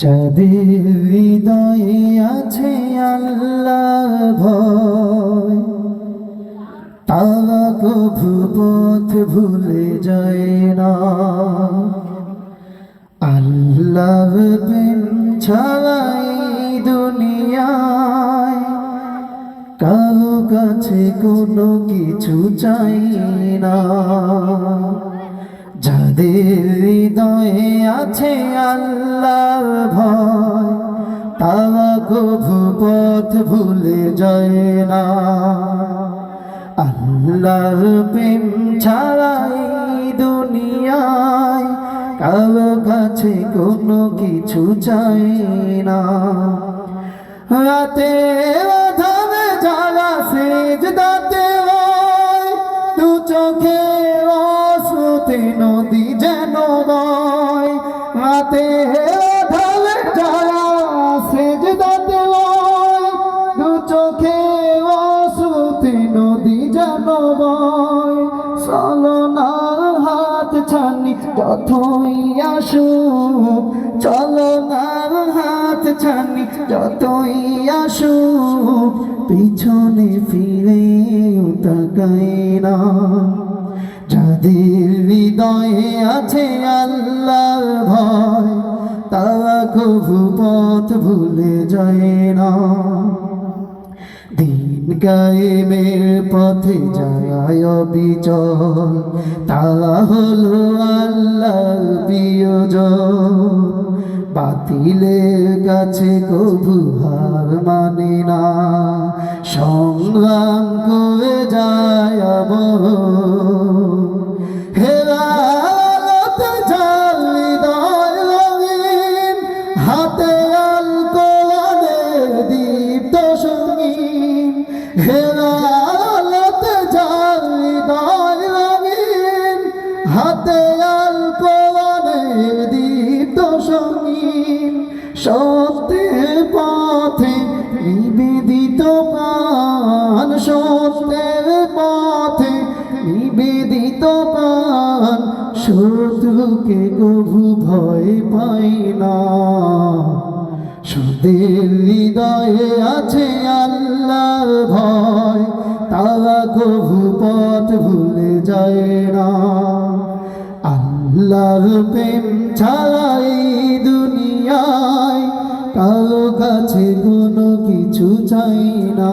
যাদের হৃদয়ে আছে আল্লাহ ভয়, তারা কভু পথ ভুলে যায় না। আল্লাহ প্রেম ছাড়াই দুনিয়ায় কারও কাছে কোনো কিছু চাই না। যাদের হৃদয়ে আছে আল্লাহ ভয়, তারা কভু পথ ভুলে যায় না। আল্লাহ প্রেম ছাড়াই দুনিয়ায় কারও কাছে কোনো কিছু চাই না। রাতে রাধাবে যারা সেজ দাতে দু চোখে অশ্রুতে নদী চলনার হাত ছানি, যতই আসুক চলনার হাত ছানি, যতই আসুক, পিছনে ফিরে তাকাই না। যাদের হৃদয়ে আছে আল্লাহর ভয়, তারা কভু পথ ভুলে যায় না। দিন গায়েমের পথে যায় বিচল তারা হলো আল্লাহ প্রিয়জন। বাতিলের কাছে কবু হার মানে না। সংগ্রাম করে যায় অবহ হেরাতে জাল হৃদয় রঙিন, হাতে আল কোরআনের দীপ্ত সঙ্গীন সত্যের পথে নিবেদিত প্রাণ সত্যের পথে নিবেদিত প্রাণ, শত্রুকে কভু ভয় পাই না। সুদের হৃদয়ে আছে আল্লাহর ভয়, তারা কভু পথ ভুলে যায় না। আল্লাহর প্রেম ছাড়াই দুনিয়ায় কারও কাছে কোনো কিছু চাই না।